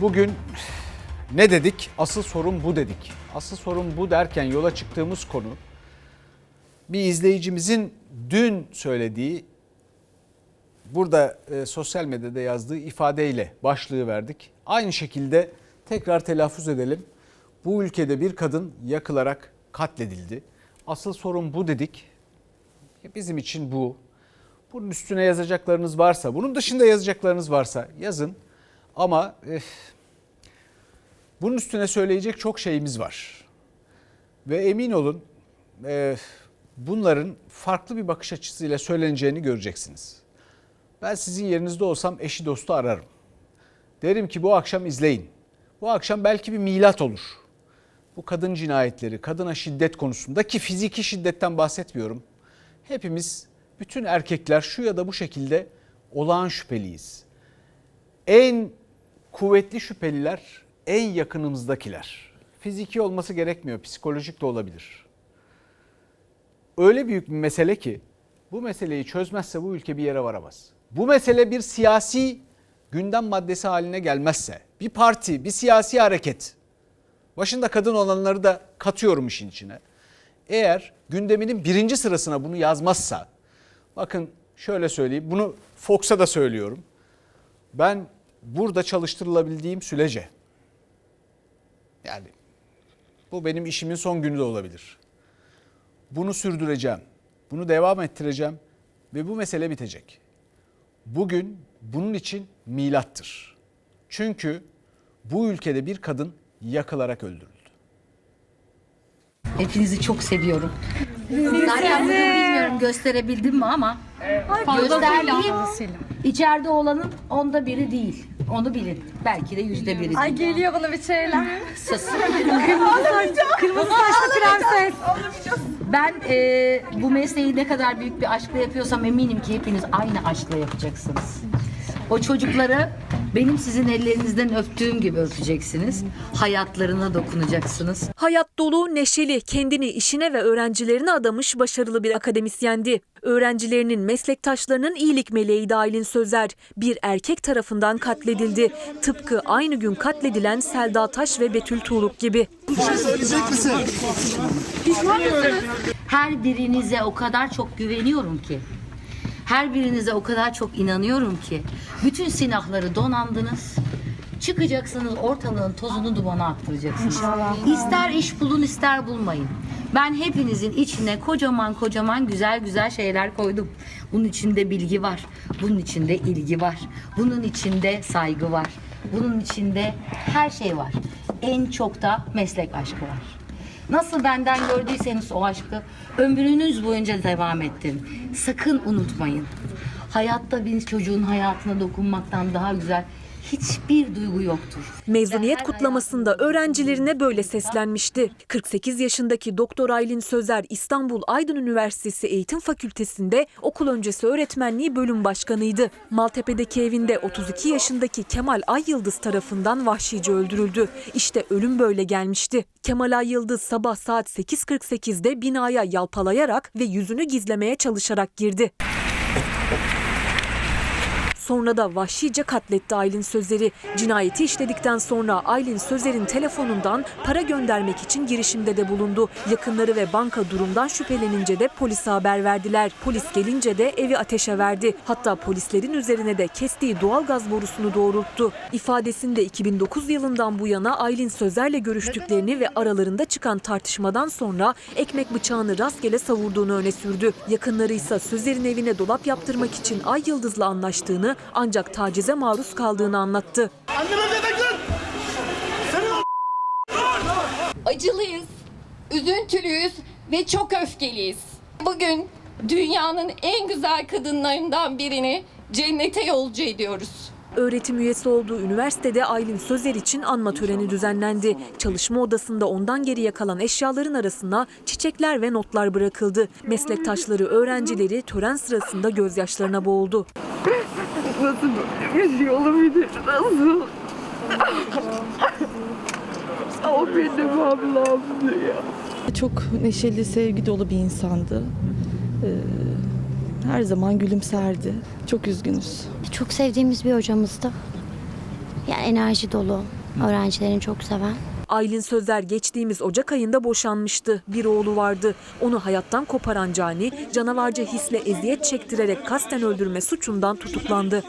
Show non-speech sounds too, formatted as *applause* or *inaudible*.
Bugün ne dedik? Asıl sorun bu dedik. Asıl sorun bu derken yola çıktığımız konu bir izleyicimizin dün söylediği burada e, sosyal medyada yazdığı ifadeyle başlığı verdik. Aynı şekilde tekrar telaffuz edelim. Bu ülkede bir kadın yakılarak katledildi. Asıl sorun bu dedik. Bizim için bu. Bunun üstüne yazacaklarınız varsa, bunun dışında yazacaklarınız varsa yazın. Ama eh, bunun üstüne söyleyecek çok şeyimiz var. Ve emin olun eh, bunların farklı bir bakış açısıyla söyleneceğini göreceksiniz. Ben sizin yerinizde olsam eşi dostu ararım. Derim ki bu akşam izleyin. Bu akşam belki bir milat olur. Bu kadın cinayetleri, kadına şiddet konusunda ki fiziki şiddetten bahsetmiyorum. Hepimiz, bütün erkekler şu ya da bu şekilde olağan şüpheliyiz. En kuvvetli şüpheliler en yakınımızdakiler. Fiziki olması gerekmiyor, psikolojik de olabilir. Öyle büyük bir mesele ki bu meseleyi çözmezse bu ülke bir yere varamaz. Bu mesele bir siyasi gündem maddesi haline gelmezse, bir parti, bir siyasi hareket, başında kadın olanları da katıyorum işin içine. Eğer gündeminin birinci sırasına bunu yazmazsa, bakın şöyle söyleyeyim, bunu Fox'a da söylüyorum. Ben burada çalıştırılabildiğim sürece, yani bu benim işimin son günü de olabilir. Bunu sürdüreceğim, bunu devam ettireceğim ve bu mesele bitecek. Bugün bunun için milattır. Çünkü bu ülkede bir kadın yakılarak öldürüldü. Hepinizi çok seviyorum. Zaten bunu bilmiyorum gösterebildim mi ama gösterdiğim içeride olanın onda biri değil. Onu bilin. Belki de yüzde biri Ay değil. geliyor bana bir şeyler. Sus. *laughs* Kırmızı saçlı prenses. Ben e, bu mesleği ne kadar büyük bir aşkla yapıyorsam eminim ki hepiniz aynı aşkla yapacaksınız. O çocukları benim sizin ellerinizden öptüğüm gibi öpeceksiniz. Hayatlarına dokunacaksınız. Hayat dolu, neşeli, kendini işine ve öğrencilerine adamış başarılı bir akademisyendi. Öğrencilerinin, meslektaşlarının iyilik meleğiydi Aylin Sözer. Bir erkek tarafından katledildi. Tıpkı aynı gün katledilen Selda Taş ve Betül Tuğluk gibi. Her birinize o kadar çok güveniyorum ki. Her birinize o kadar çok inanıyorum ki. Bütün silahları donandınız. Çıkacaksınız ortalığın tozunu dumana attıracaksınız. İster iş bulun ister bulmayın. Ben hepinizin içine kocaman kocaman güzel güzel şeyler koydum. Bunun içinde bilgi var. Bunun içinde ilgi var. Bunun içinde saygı var. Bunun içinde her şey var. En çok da meslek aşkı var. Nasıl benden gördüyseniz o aşkı ömrünüz boyunca devam ettirin. Sakın unutmayın. Hayatta bir çocuğun hayatına dokunmaktan daha güzel hiçbir duygu yoktur. Mezuniyet kutlamasında öğrencilerine böyle seslenmişti. 48 yaşındaki Doktor Aylin Sözer İstanbul Aydın Üniversitesi Eğitim Fakültesi'nde okul öncesi öğretmenliği bölüm başkanıydı. Maltepe'deki evinde 32 yaşındaki Kemal Ay Yıldız tarafından vahşice öldürüldü. İşte ölüm böyle gelmişti. Kemal Ay Yıldız sabah saat 8.48'de binaya yalpalayarak ve yüzünü gizlemeye çalışarak girdi. Sonra da vahşice katletti Aylin Sözer'i. Cinayeti işledikten sonra Aylin Sözer'in telefonundan para göndermek için girişimde de bulundu. Yakınları ve banka durumdan şüphelenince de polise haber verdiler. Polis gelince de evi ateşe verdi. Hatta polislerin üzerine de kestiği doğalgaz borusunu doğrulttu. İfadesinde 2009 yılından bu yana Aylin Sözer'le görüştüklerini ve aralarında çıkan tartışmadan sonra ekmek bıçağını rastgele savurduğunu öne sürdü. Yakınları ise Sözer'in evine dolap yaptırmak için Ay Yıldız'la anlaştığını ancak tacize maruz kaldığını anlattı. acılıyız, üzüntülüyüz ve çok öfkeliyiz. Bugün dünyanın en güzel kadınlarından birini cennete yolcu ediyoruz. Öğretim üyesi olduğu üniversitede Aylin Sözer için anma töreni düzenlendi. Çalışma odasında ondan geriye kalan eşyaların arasına çiçekler ve notlar bırakıldı. Meslektaşları, öğrencileri tören sırasında gözyaşlarına boğuldu. Nasıl böyle bir şey olabilir? Nasıl? o benim ablamdı ya. Çok neşeli, sevgi dolu bir insandı. Ee, her zaman gülümserdi. Çok üzgünüz. Çok sevdiğimiz bir hocamızdı. Yani enerji dolu, öğrencilerini çok seven. Aylin Sözer geçtiğimiz Ocak ayında boşanmıştı. Bir oğlu vardı. Onu hayattan koparan Cani, canavarca hisle eziyet çektirerek kasten öldürme suçundan tutuklandı.